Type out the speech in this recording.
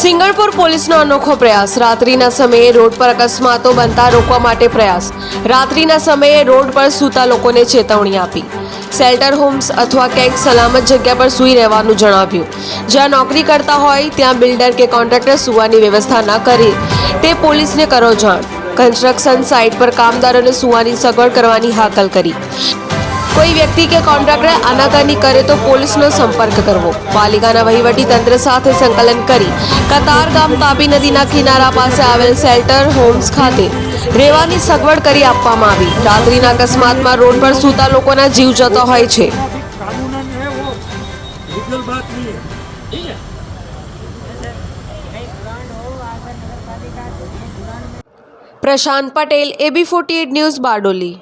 સિંગણપુર પોલીસનો અનોખો પ્રયાસ. રાત્રિના સમયે રોડ પર અકસ્માતો બનતા રોકવા માટે પ્રયાસ. રાત્રિના સમયે રોડ પર સૂતા લોકોને ચેતવણી આપી. શેલ્ટર હોમ્સ અથવા ક્યાંક સલામત જગ્યા પર સૂઈ રહેવાનું જણાવ્યું. જ્યાં નોકરી કરતા હોય, ત્યાં બિલ્ડર કે કોન્ટ્રાક્ટર સૂવાની વ્યવસ્થા ન કરે, તે પોલીસને કરો જાણ. કન્સ્ટ્રક્શન સાઇટ પર કામદારોને સૂવાની સગવડ કરવાની હાકલ કરી. કોઈ વ્યક્તિ કે કોન્ટ્રાક્ટર આનાકાની કરે તો પોલીસનો સંપર્ક કરવો. પાલિકાના વહીવટી તંત્ર સાથે સંકલન કરી કતાર ગામ તાપી નદીના કિનારા પાસે આવેલ શેલ્ટર હોમ્સ ખાતે રહેવાની સગવડ કરી આપવામાં આવી. રાત્રિના અકસ્માતમાં રોડ પર સૂતા લોકોના જીવ જતો હોય છે. Prashant Patel AB forty news Bardoli.